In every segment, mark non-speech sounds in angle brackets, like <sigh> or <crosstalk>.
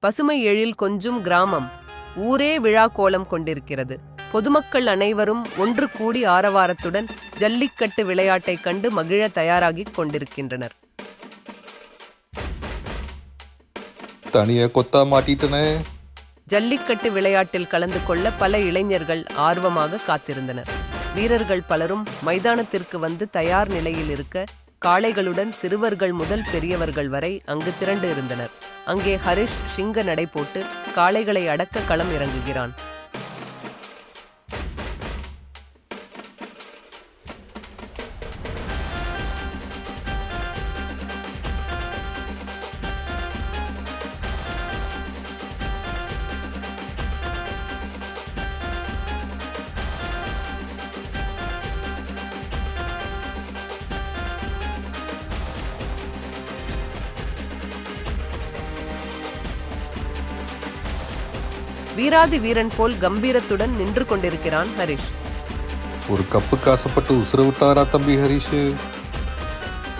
பசுமை எழில் கொஞ்சும் கிராமம். ஊரே விழா கோலம் கொண்டிருக்கிறது. பொதுமக்கள் அனைவரும் ஒன்று கூடி ஆரவாரத்துடன் ஜல்லிக்கட்டு விளையாட்டைக் கண்டு மகிழ தயாராகிக் கொண்டிருக்கின்றனர். தனியா கொத்தா மாட்டிட்டனே. ஜல்லிக்கட்டு விளையாட்டில் கலந்து கொள்ள பல இளைஞர்கள் ஆர்வமாக காத்திருந்தனர். வீரர்கள் பலரும் மைதானத்திற்கு வந்து தயார் நிலையில் இருக்க காளைகளுடன் சிறுவர்கள் முதல் பெரியவர்கள் வரை அங்கு திரண்டு இருந்தனர் அங்கே ஹரிஷ் சிங்க நடை போட்டு காளைகளை அடக்க களம் இறங்குகிறான். வீராதி வீரன் போல் கம்பீரத்துடன் நின்று கொண்டிருக்கிறான் ஹரிஷ். ஒரு கப்புக்கு ஆசைப்பட்டு உசுர விட்டாரா தம்பி ஹரிஷ்?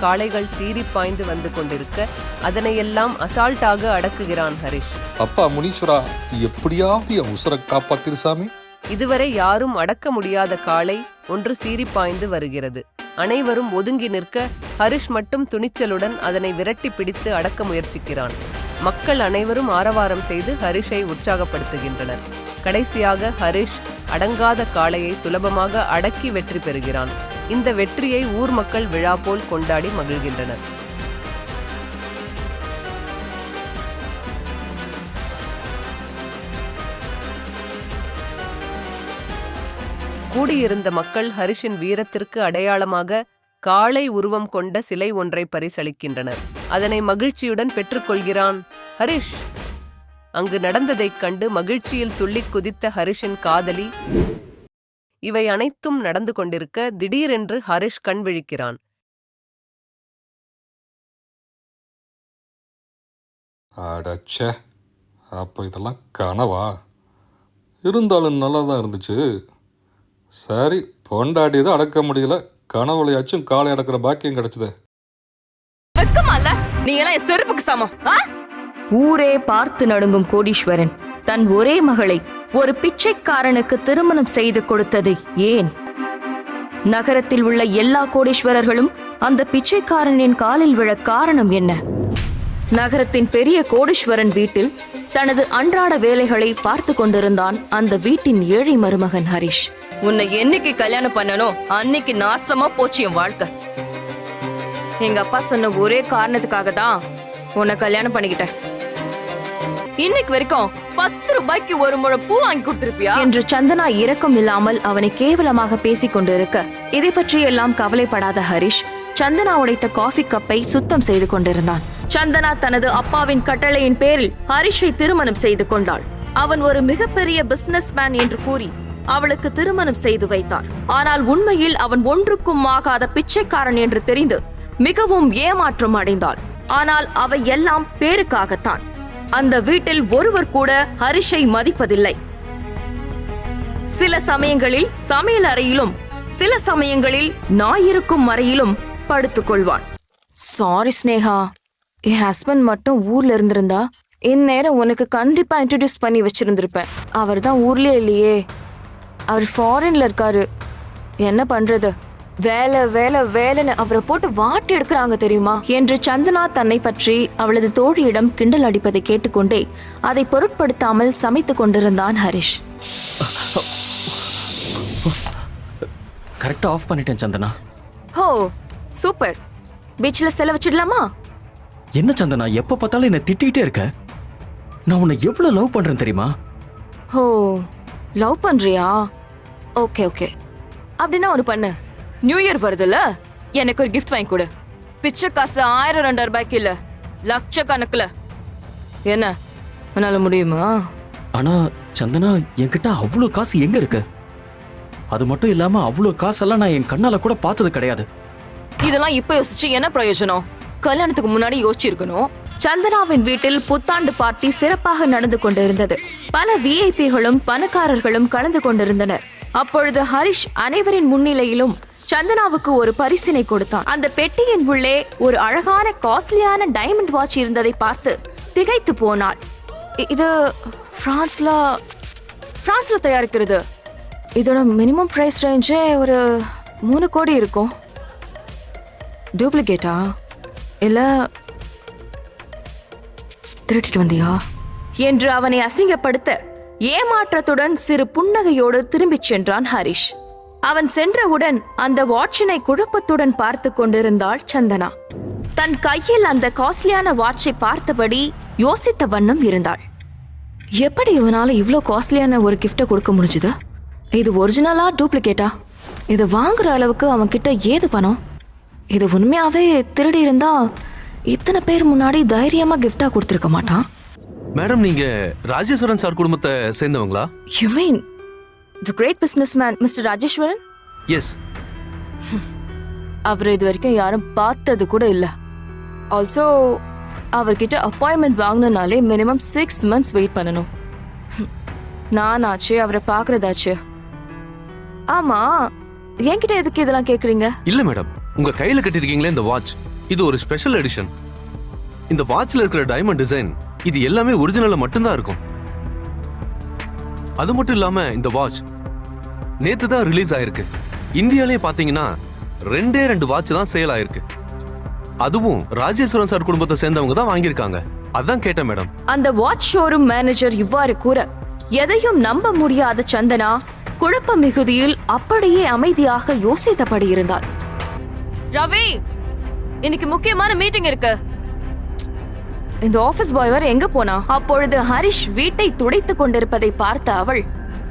காளைகள் சீறி பாய்ந்து வந்து கொண்டிருக்க அதனையெல்லாம் அசால்ட்டாக அடக்குகிறான் ஹரிஷ். அப்பா முனீஸ்வரா எப்படியாவது என் உசுர காப்பாத்திரு சாமி. இதுவரை யாரும் அடக்க முடியாத காளை ஒன்று சீறி பாய்ந்து வருகிறது. அனைவரும் ஒதுங்கி நிற்க ஹரிஷ் மட்டும் துணிச்சலுடன் அதனை விரட்டி பிடித்து அடக்க முயற்சிக்கிறான். மக்கள் அனைவரும் ஆரவாரம் செய்து ஹரிஷை உற்சாகப்படுத்துகின்றனர். கடைசியாக ஹரிஷ் அடங்காத காளையை சுலபமாக அடக்கி வெற்றி பெறுகிறான். இந்த வெற்றியை ஊர் மக்கள் விழா போல் கொண்டாடி மகிழ்கின்றனர். கூடியிருந்த மக்கள் ஹரிஷின் வீரத்திற்கு அடையாளமாக காளை உருவம் கொண்ட சிலை ஒன்றை பரிசளிக்கின்றனர். அதனை மகிழ்ச்சியுடன் பெற்றுக்கொள்கிறான் ஹரிஷ். அங்கு நடந்ததைக் கண்டு மகிழ்ச்சியில் துள்ளிக் குதித்த ஹரிஷின் காதலி இவை அனைத்தும் நடந்து கொண்டிருக்க திடீரென்று ஹரிஷ் கண் விழிக்கிறான். அடச்சே அப்போ இதெல்லாம் கனவா? இருந்தாலும் நல்லா தான் இருந்துச்சு. சரி பொண்டாட்டியதை அடக்க முடியல. கனவுலையாச்சும் காலை அடக்கிற பாக்கியம் கிடைச்சது. வெக்கமா நீ எல்லாம் செருப்புக்கு சமம். ஊரே பார்த்து நடுங்கும் கோடீஸ்வரன் தன் ஒரே மகளை ஒரு பிச்சைக்காரனுக்கு திருமணம் செய்து கொடுத்தது ஏன்? நகரத்தில் உள்ள எல்லா கோடீஸ்வரர்களும் அந்த பிச்சைக்காரனின் காலில் விழ காரணம் என்ன? நகரத்தின் பெரிய கோடீஸ்வரன் வீட்டில் தனது அன்றாட வேலைகளை பார்த்து கொண்டிருந்தான் அந்த வீட்டின் ஏழை மருமகன் ஹரிஷ். உன்னை என்னைக்கு கல்யாணம் பண்ணனோ அன்னைக்கு நாசமா போச்சு என் வாழ்க்கை. எங்க அப்பா சொன்ன ஒரே காரணத்துக்காக தான் உன்னை கல்யாணம் பண்ணிக்கிட்டேன். இன்னைக்கு வரைக்கும் பத்து ரூபாய்க்கு ஒரு முழம் பூ வாங்கி கொடுத்திருப்பியா? என்று சந்தனா இரக்கம் இல்லாமல் அவனை கேவலமாக பேசிக் கொண்டிருக்க இதை பற்றி எல்லாம் கவலைப்படாத ஹரிஷ் சந்தனா உடைத்த காஃபி கப்பை சுத்தம் செய்து கொண்டிருந்தான். சந்தனா தனது அப்பாவின் கட்டளையின் பேரில் ஹரிஷை திருமணம் செய்து கொண்டாள். அவன் ஒரு மிகப்பெரிய பிசினஸ் மேன் என்று கூறி அவளுக்கு திருமணம் செய்து வைத்தார். ஆனால் உண்மையில் அவன் ஒன்றுக்கும் ஆகாத பிச்சைக்காரன் என்று தெரிந்து மிகவும் ஏமாற்றம் அடைந்தாள். ஆனால் அவை எல்லாம் பேருக்காகத்தான். அந்த வீட்டில் ஒருவர் கூட ஹரிஷை மதிப்பதில்லை. சில சமயங்களில் சமையல் அறையிலும் சில சமயங்களில் நாயிருக்கும் அறையிலும் படுத்துக் கொள்வான் சாரி ஸ்னேகா என் ஹஸ்பண்ட் மட்டும் ஊர்ல இருந்திருந்தா இந்நேரம் உனக்கு கண்டிப்பா இன்ட்ரடியூஸ் பண்ணி வச்சிருந்திருப்பேன். அவர் தான் ஊர்லயே இல்லையே. அவர் ஃபாரின்ல இருக்காரு. என்ன பண்றது? வேலை வேலை வேலைன்னு அவரை போட்டு வாட்டி எடுக்கிறாங்க தெரியுமா? என்று சந்தனா தன்னை பற்றி அவளது தோழியிடம் கிண்டல் அடிப்பதை கேட்டுக்கொண்டே அதை பொருட்படுத்தாமல் சமைத்துக் கொண்டிருந்தான் ஹரிஷ். கரெக்டாக ஆஃப் பண்ணிட்டேன் சந்தனா. ஹோ சூப்பர். பீச்ல செல வச்சிடலாமா? என்ன சந்தனா எப்போ பார்த்தாலும் என்னை திட்டிகிட்டே இருக்க? நான் உன்னை எவ்வளோ லவ் பண்ணுறேன் தெரியுமா? ஹோ லவ் பண்றியா? ஓகே ஓகே அப்படின்னா ஒன்று பண்ணு. நியூ இயர் வருதுல்ல? எனக்கு ஒரு கிஃப்ட் வாங்கி கொடு. பிச்சை காசு ஆயிரம் ரெண்டாயிரம் ரூபாய்க்கு இல்ல. லட்சக்கணக்குல. என்ன? உன்னால முடியுமா? ஆனால் சந்தனா என்கிட்ட அவ்வளோ காசு எங்கே இருக்கு? அது மட்டும் இல்லாமல் அவ்வளோ காசெல்லாம் நான் என் கண்ணால் கூட பார்த்தது கிடையாது. இதெல்லாம் இப்ப யோசிச்சு என்ன பிரயோஜனம்? கல்யாணத்துக்கு முன்னாடி யோசிச்சிருக்கணும். சந்தனாவின் வீட்டில் புத்தாண்டு பார்ட்டி சிறப்பாக நடந்து கொண்டிருந்தது. பல விஐபிகளும் பணக்காரர்களும் கலந்து கொண்டிருந்தனர். அப்பொழுது ஹரிஷ் அனைவரின் முன்னிலையிலும் சந்தனாவுக்கு ஒரு பரிசினை கொடுத்தான். அந்த பெட்டியின் உள்ளே ஒரு அழகான காஸ்ட்லியான டைமண்ட் வாட்ச் இருந்ததை பார்த்து திகைத்து போனாள். இது ஃப்ரான்ஸ்ல ஃப்ரான்ஸ்ல தயாரிக்கிறது. இதோட மினிமம் ப்ரைஸ் ரேஞ்சே ஒரு மூணு கோடி இருக்கும். டூப்ளிகேட்டா? இல்லை திருட்டிட்டு வந்தியா? என்று அவனை அசிங்கப்படுத்த ஏமாற்றத்துடன் சிறு புன்னகையோடு திரும்பிச் சென்றான் ஹரிஷ். அவன் சென்றவுடன் அந்த வாட்சினை குழப்பத்துடன் பார்த்து கொண்டிருந்தாள் சந்தனா. தன் கையில் அந்த காஸ்ட்லியான வாட்சை பார்த்தபடி யோசித்த வண்ணம் இருந்தாள். எப்படி இவனால இவ்ளோ காஸ்ட்லியான ஒரு கிஃப்ட்டை கொடுக்க முடிஞ்சுது? இது ஒரிஜினலா டூப்ளிகேட்டா இது வாங்குற அளவுக்கு அவன் கிட்ட ஏது பணம்? இது உண்மையாவே திருடி இருந்தா இத்தனை பேர் முன்னாடி தைரியமா கிஃப்டா கொடுத்துருக்க மாட்டான்? மேடம் நீங்க ராஜேஸ்வரன் சார் குடும்பத்தை சேர்ந்தவங்களா? You mean the great business man mister Rajeswaran? Yes <laughs> அவர் இது வரைக்கும் யாரும் பார்த்தது கூட இல்ல. ஆல்சோ அவர்கிட்ட அப்பாயின்மெண்ட் வாங்கணும்னாலே மினிமம் சிக்ஸ் மந்த்ஸ் வெயிட் பண்ணணும். <laughs> நான் ஆச்சு அவரை பார்க்கறதாச்சு. ஆமா என்கிட்ட எதுக்கு இதெல்லாம் கேக்குறீங்க? இல்ல மேடம். உங்க கையில கட்டிருக்கீங்களே இந்த வாட்ச் இது ஒரு ஸ்பெஷல் எடிஷன் இந்த வாட்ச்ல இருக்கிற டைமண்ட் டிசைன் இது எல்லாமே ஒரிஜினல்ல மட்டும்தான் இருக்கும். அது மட்டும் இல்லாம இந்த வாட்ச் நேத்து தான் ரிலீஸ் ஆயிருக்கு. இந்தியாலே பாத்தீங்கன்னா ரெண்டே ரெண்டு வாட்ச் தான் சேல் ஆயிருக்கு. அதுவும் ராஜேஸ்வரன் சார் குடும்பத்தை சேர்ந்தவங்க தான் வாங்கியிருக்காங்க. அதான் கேட்டேன் மேடம் அந்த வாட்ச் ஷோரூம் மேனேஜர் இவ்வாறு கூற எதையும் நம்ப முடியாத சந்தனா குழப்ப மிகுதியில் அப்படியே அமைதியாக யோசித்தபடி இருந்தாள் ரவி இன்னைக்கு முக்கியமான மீட்டிங் இருக்கு. இந்த ஆபீஸ் பாய் வர எங்க போனா? அப்பொழுது ஹரிஷ் வீட்டை துடைத்துக் கொண்டிருப்பதை பார்த்த அவள்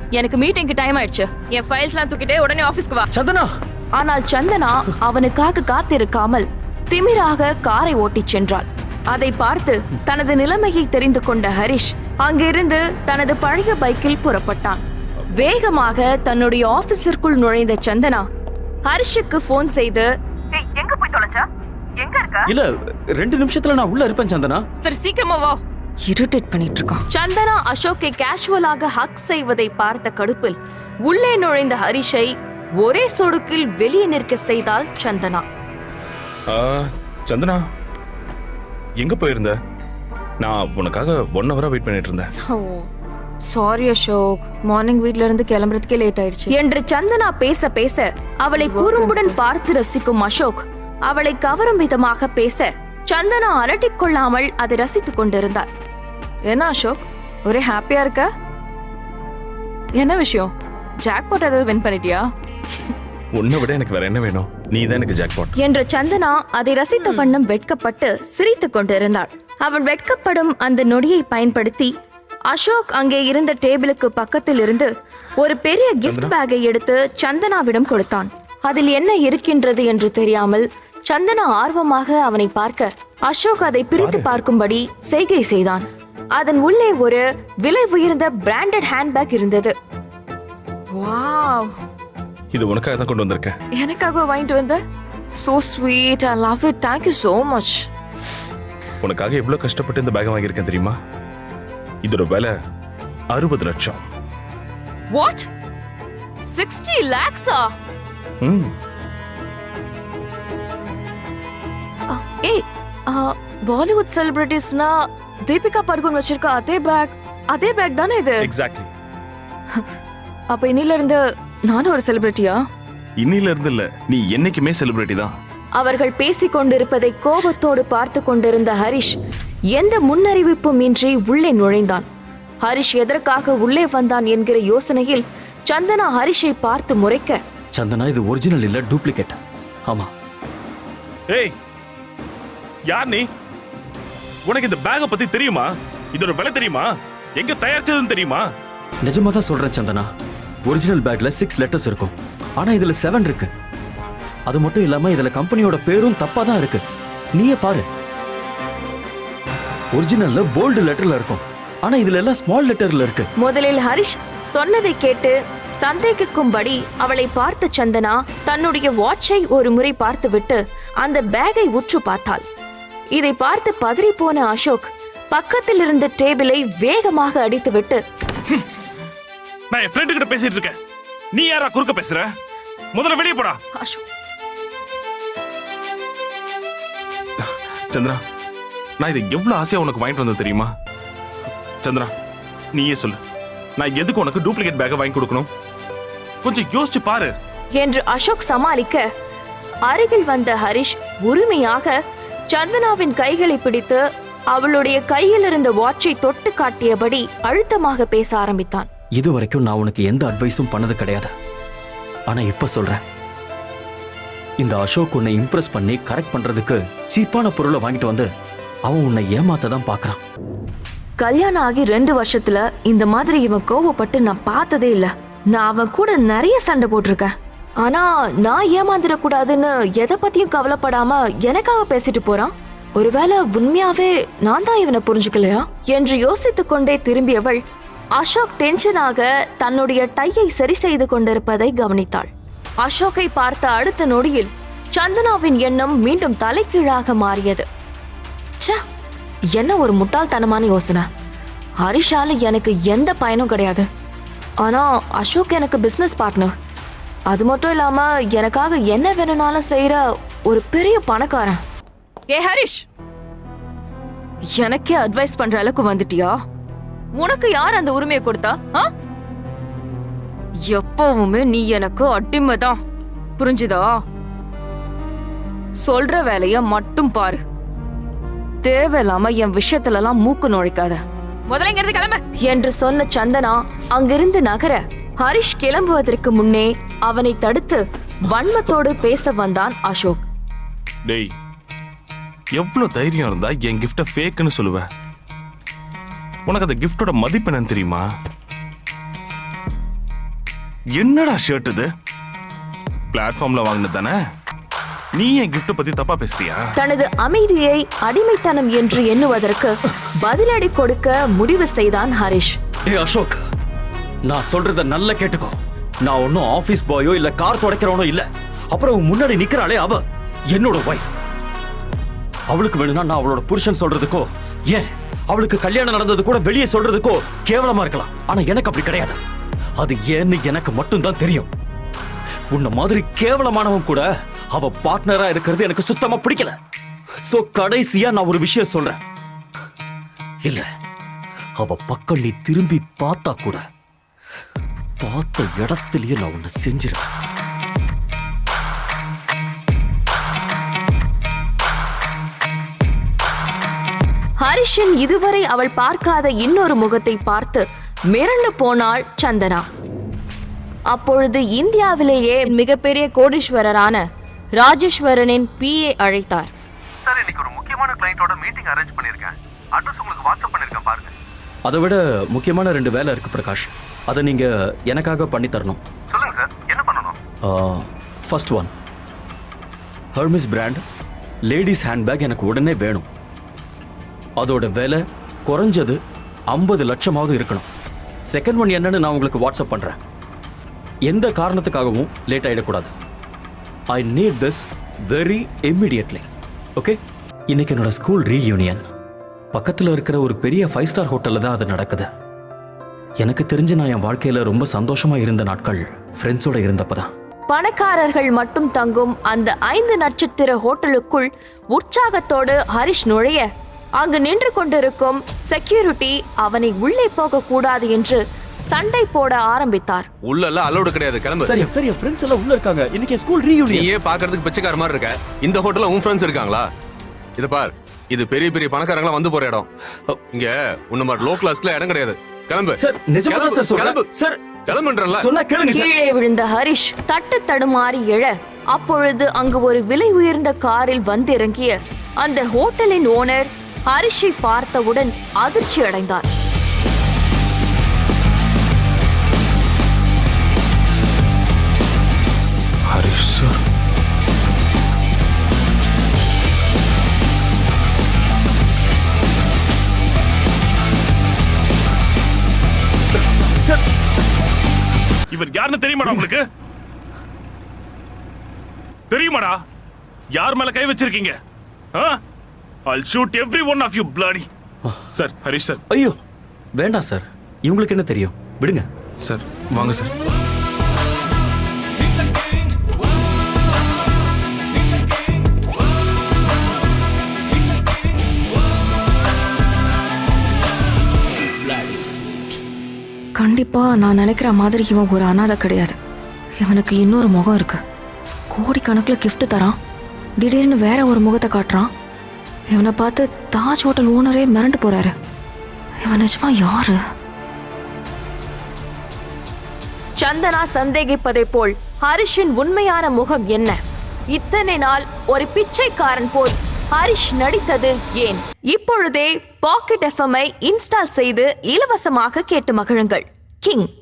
எனக்கு மீட்டிங்க்கு டைம் ஆயிடுச்சு. என் ஃபைல்ஸ்லாம் தூக்கிட்டே உடனே ஆபீஸ்க்கு வா. சந்தனா! ஆனால் சந்தனா அவனுக்காக காத்திருக்காமல் திமிராக காரை ஓட்டிச் சென்றாள். அதை பார்த்து தனது நிலைமையை தெரிந்து கொண்ட ஹரிஷ் அங்கிருந்து தனது பழைய பைக்கில் புறப்பட்டான். வேகமாக தன்னுடைய ஆபீஸிற்குள் நுழைந்த சந்தனா ஹரிஷுக்கு போன் செய்து இருக்க? இல்ல ரெண்டு நிமிஷத்துல நான் உள்ள இருப்பேன் சந்தனா. சரி சீக்கிரமா வா. இரிட்டேட் பண்ணிட்டு இருக்கான் சந்தனா அசோக்கை கேஷுவலாக ஹக் செய்வதை பார்த்த கடுப்பில் உள்ளே நுழைந்த ஹரிஷை ஒரே சொடுக்கில் வெளியே நிற்க செய்தாள் சந்தனா. ஆ, சந்தனா எங்க போயிருந்த? நான் உனக்காக ஒன் ஹவரா வெயிட் பண்ணிட்டு இருந்தேன். சாரி அசோக். மார்னிங் வீட்ல இருந்து கிளம்புறதுக்கே லேட் ஆயிடுச்சு. என்று சந்தனா பேச பேச அவளை குறும்புடன் பார்த்து ரசிக்கும் அசோக் அவளை கவரும் விதமாக பேச சந்தனா அலட்டிக் கொள்ளாமல் அதை ரசித்துக் கொண்டிருந்தார் என்ன அசோக்? ஒரே ஹாப்பியா இருக்க? என்ன விஷயம்? ஜாக்பாட் ஏதாவது வின் பண்ணிட்டியா? <laughs> உன்னை விட எனக்கு வேற என்ன வேணும்? நீ தான் எனக்கு ஜாக்பாட் என்ற சந்தனா அதை ரசித்த வண்ணம் வெட்கப்பட்டு சிரித்துக் கொண்டிருந்தாள். அவள் வெட்கப்படும் அந்த நொடியை பயன்படுத்தி அசோக் அங்கே இருந்த டேபிளுக்கு பக்கத்தில் இருந்து ஒரு பெரிய கிஃப்ட் பேக்கை எடுத்து சந்தனாவிடம் கொடுத்தான். அதில் என்ன இருக்கின்றது என்று தெரியாமல் சந்தனா ஆர்வமாக அவனை பார்க்க அசோக் அதை பிரித்து பார்க்கும்படி செய்கை செய்தான். அதன் உள்ளே ஒரு விலை உயர்ந்த பிராண்டட் ஹேண்ட்பேக் இருந்தது. வாவ். இது உனக்காக தான் கொண்டு வந்திருக்கேன். எனக்காக வாங்கிட்டு வந்த? So sweet I love it thank you so much உனக்காக எவ்வளவு கஷ்டப்பட்டு இந்த பேக் வாங்கியிருக்கேன் தெரியுமா? இதோட விலை அறுபது லட்சம். வாட் சிக்ஸ்டி லேக்ஸா ம். ஏய் பாலிவுட் செலிபிரிட்டிஸ்னா தீபிகா படுகோன் வச்சிருக்க அதே பேக் அதே பேக் தானே இது? எக்ஸாக்ட்லி <laughs> அப்ப இன்னில இருந்து நானும் ஒரு செலிபிரிட்டியா இன்னில இருந்து இல்ல நீ என்னைக்குமே செலிபிரிட்டி தான். அவர்கள் பேசிக் கொண்டிருப்பதை கோபத்தோடு பார்த்து கொண்டிருந்த ஹரிஷ் எந்த முன்னறிவிப்பும் இன்றி உள்ளே நுழைந்தான். ஹரிஷ் எதற்காக உள்ளே வந்தான் என்கிற யோசனையில் சந்தனா ஹரிஷை பார்த்து முறைக்க சந்தனா இது ஒரிஜினல் இல்ல டூப்ளிகேட் ஆமா. ஏய் யார் நீ? உனக்கு இந்த பேக்கை பத்தி தெரியுமா? இதோட விலை தெரியுமா? எங்க தயாரிச்சதுன்னு தெரியுமா? நிஜமா தான் சொல்றேன் சந்தனா. ஒரிஜினல் பேக்ல சிக்ஸ் லெட்டர்ஸ் இருக்கும். ஆனா இதுல செவன் இருக்கு. அது மட்டும் இல்லாம இதுல கம்பெனியோட பேரும் தப்பா தான் இருக்கு. நீயே பாரு. ஒரிஜினல்ல போல்டு லெட்டர்ல இருக்கும். ஆனா இதுல எல்லாம் ஸ்மால் லெட்டர்ல இருக்கு. முதலில் ஹரிஷ் சொன்னதை கேட்டு சந்தேகிக்கும்படி அவளை பார்த்த சந்தனா தன்னுடைய வாட்சை ஒரு முறை பார்த்துவிட்டு அந்த பேக்கை உற்று பார்த்தாள். இதை பார்த்து பதறிப்போன அசோக் பக்கத்தில் இருந்த டேபிளை வேகமாக அடித்துவிட்டு நான் என் ஃப்ரெண்டு கிட்ட பேசிட்டு இருக்கேன். நீ யாரா குறுக்க பேசுற? முதல்ல வெளியே போடா. அசோக். சந்திரா நான் இதை எவ்வளவு ஆசையா உனக்கு வாங்கிட்டு வந்தேன் தெரியுமா? சந்திரா நீயே சொல்லு. நான் எதுக்கு உனக்கு டூப்ளிகேட் பேக்கை வாங்கி கொடுக்கணும்? கொஞ்சம் யோசிச்சு பாரு. என்று அசோக் சமாளிக்க அருகில் வந்த ஹரிஷ் உரிமையாக சந்தனாவின் கைகளை பிடித்து அவளுடைய கையில் இருந்த வாட்சை தொட்டு காட்டியபடி அழுத்தமாக பேச ஆரம்பித்தான். இது வரைக்கும் நான் உனக்கு எந்த அட்வைஸும் பண்ணது கிடையாது. ஆனா இப்ப சொல்றேன். இந்த அசோக் உன்னை இம்ப்ரெஸ் பண்ணி கரெக்ட் பண்றதுக்கு சீப்பான பொருளை வாங்கிட்டு வந்து அவன் உன்னை ஏமாத்த தான் பாக்குறான் கல்யாணம் ஆகி ரெண்டு வருஷத்துல இந்த மாதிரி இவன் கோவப்பட்டு நான் பார்த்ததே இல்ல. நான் அவன் கூட நிறைய சண்டை போட்டிருக்கேன். ஆனா நான் ஏமாந்துடக்கூடாதுன்னு எதை பத்தியும் கவலைப்படாம எனக்காக பேசிட்டு போறான்? ஒருவேளை உண்மையாவே நான் தான் இவனை புரிஞ்சுக்கலையா? என்று யோசித்துக் கொண்டே திரும்பியவள் அசோக் டென்ஷனாக தன்னுடைய டையை சரி செய்து கொண்டிருப்பதை கவனித்தாள். அசோக்கை பார்த்த அடுத்த நொடியில் சந்தனாவின் எண்ணம் மீண்டும் தலைகீழாக மாறியது. என்ன ஒரு முட்டாள்தனமான யோசனை. ஹரிஷால எனக்கு எந்த பயனும் கிடையாது. ஆனா அசோக் எனக்கு பிசினஸ் பார்ட்னர் அது மட்டும் இல்லாம எனக்காக என்ன வேணும்னாலும் செய்யற ஒரு பெரிய பணக்காரன். ஏ ஹரிஷ்! எனக்கே அட்வைஸ் பண்ற அளவுக்கு வந்துட்டியா? உனக்கு யார் அந்த உரிமையை கொடுத்தா? எப்பவுமே நீ எனக்கு அடிமைதான். புரிஞ்சுதா? சொல்ற வேலைய மட்டும் பாரு. தேவையில்லாம என் விஷயத்துல எல்லாம் மூக்கு நுழைக்காத. முதல்ல கிளம்பு! என்று சொன்ன சந்தனா அங்கிருந்து நகர ஹரிஷ் கிளம்புவதற்கு முன்னே அவனை தடுத்து வன்மத்தோடு பேச வந்தான் அசோக். டேய் எவ்வளவு தைரியம் இருந்தா என் கிஃப்ட ஃபேக்னு சொல்லுவ? உனக்கு அந்த கிஃப்டோட மதிப்பு என்னன்னு தெரியுமா? என்னடா ஷர்ட் இது? பிளாட்ஃபார்ம்ல வாங்கினது தானே? நீ என் கிஃப்ட பத்தி தப்பா பேசுறியா? தனது அமைதியை அடிமைத்தனம் என்று எண்ணுவதற்கு பதிலடி கொடுக்க முடிவு செய்தான் ஹரிஷ். ஏ அசோக் நான் சொல்றத நல்லா கேட்டுக்கோ. நான் ஒன்னும் ஆபீஸ் பாயோ இல்ல கார் துடைக்கிறவனோ இல்ல. அப்புறம் முன்னாடி நிக்கிறாளே அவ. என்னோட ஒய்ஃப் அவளுக்கு வேணும்னா நான் அவளோட புருஷன் சொல்றதுக்கோ ஏன்? அவளுக்கு கல்யாணம் நடந்தது கூட வெளியே சொல்றதுக்கோ கேவலமா இருக்கலாம். ஆனா எனக்கு அப்படி கிடையாது. அது ஏன்னு எனக்கு மட்டும்தான் தெரியும். உன்ன மாதிரி கேவலமானவன் கூட அவ பார்ட்னரா இருக்கிறது எனக்கு சுத்தமா பிடிக்கல. சோ கடைசியா நான் ஒரு விஷயம் சொல்றேன். இல்ல அவ பக்கம் நீ திரும்பி பார்த்தா கூட பார்த்த இடத்திலேயே நான் உன்னை செஞ்சிருவேன். ஹரிஷின் இதுவரை அவள் பார்க்காத இன்னொரு முகத்தை பார்த்து மிரண்டு போனாள் சந்தனா. அப்பொழுது இந்தியாவிலேயே மிகப்பெரிய கோடீஸ்வரரான ராஜேஸ்வரனின் பிஏ அழைத்தார். சார் இன்னைக்கு ஒரு முக்கியமான கிளைண்டோட மீட்டிங் அரேஞ்ச் பண்ணிருக்கேன் அட்ரஸ் உங்களுக்கு வாட்ஸ்அப் பண்ணிருக்கேன் பாருங்க. அதை விட முக்கியமான ரெண்டு வேலை இருக்கு பிரகாஷ். அதை நீங்க எனக்காக பண்ணி தரணும். சொல்லுங்க சார் என்ன பண்ணணும்? First one Hermes brand ladies handbag எனக்கு உடனே வேணும். அதோட விலை குறைஞ்சது ஐம்பது லட்சமாவது இருக்கணும். செகண்ட் ஒன் என்னன்னு நான் உங்களுக்கு வாட்ஸ்அப் பண்ணுறேன் எந்த காரணத்துக்காகவும் லேட் ஆகிடக்கூடாது I need this very immediately okay இன்னைக்கு என்னோட ஸ்கூல் ரீயூனியன் பக்கத்தில் இருக்கிற ஒரு பெரிய ஃபைவ் ஸ்டார் ஹோட்டலில் தான் அது நடக்குது. எனக்கு தெரிஞ்சு நான் என் வாழ்க்கையில் ரொம்ப சந்தோஷமா இருந்த நாட்கள் ஃப்ரெண்ட்ஸோட இருந்தப்ப தான் பணக்காரர்கள் மட்டும் தங்கும் அந்த ஐந்து நட்சத்திர ஹோட்டலுக்குள் உற்சாகத்தோடு ஹரிஷ் நுழைய அங்கு நின்று கொண்டிருக்கும் செக்யூரிட்டி அவனை உள்ளே போக கூடாது என்று சண்டை போட ஆரம்பித்தார். உள்ள எல்லாம் அலௌடு கிடையாது கிளம்பு. சரி சரி ஃப்ரெண்ட்ஸ் எல்லாம் உள்ள இருக்காங்க. இன்னைக்கு ஸ்கூல் ரீயூனியன் நீயே பாக்குறதுக்கு பிச்சைக்கார மாதிரி இருக்க. இந்த ஹோட்டல்ல உன் ஃப்ரெண்ட்ஸ் இருக்காங்களா? இது பார் இது பெரிய பெரிய பணக்காரங்களா வந்து போற இடம். இங்க உன்ன மாதிரி லோ கிளாஸ்ல இடம் கிடையாது. கிளம்பு. சார் நிஜமா தான் சார் சொல்றேன். கிளம்பு. சார் கிளம்புன்றல சொன்னா கேளுங்க சார். கீழே விழுந்த ஹரிஷ் தட்டு தடுமாறி எழ அப்பொழுது அங்கு ஒரு விலை உயர்ந்த காரில் வந்திறங்கிய அந்த ஹோட்டலின் ஓனர் ஹரிஷை பார்த்தவுடன் அதிர்ச்சி அடைந்தார். ஹரிஷ் சார். சார் இவர் யாருன்னு தெரியுமாடா உங்களுக்கு? தெரியுமாடா? யார் மேல கை வச்சிருக்கீங்க? I'll shoot every one of you bloody. Sir Harish sir ஐயோ வேண்டாம் சார் இவங்களுக்கு என்ன தெரியும்? விடுங்க. சார் வாங்க சார் கண்டிப்பா நான் நினைக்கிற மாதிரி இவன் ஒரு அனாதை கிடையாது. இவனுக்கு இன்னொரு முகம் இருக்கு. கோடிக்கணக்கில் கிஃப்ட் தரான். திடீர்னு வேற ஒரு முகத்தை காட்டுறான். இவனை பார்த்து தாஜ் ஹோட்டல் ஓனரே மிரண்டு போறாரு. இவன் நிஜமா யாரு? சந்தனா சந்தேகிப்பதை போல் ஹரிஷின் உண்மையான முகம் என்ன? இத்தனை நாள் ஒரு பிச்சைக்காரன் போல் ஹரிஷ் நடித்தது ஏன்? இப்பொழுதே பாக்கெட் எஃப்எம்ஐ இன்ஸ்டால் செய்து இலவசமாக கேட்டு மகிழுங்கள். king.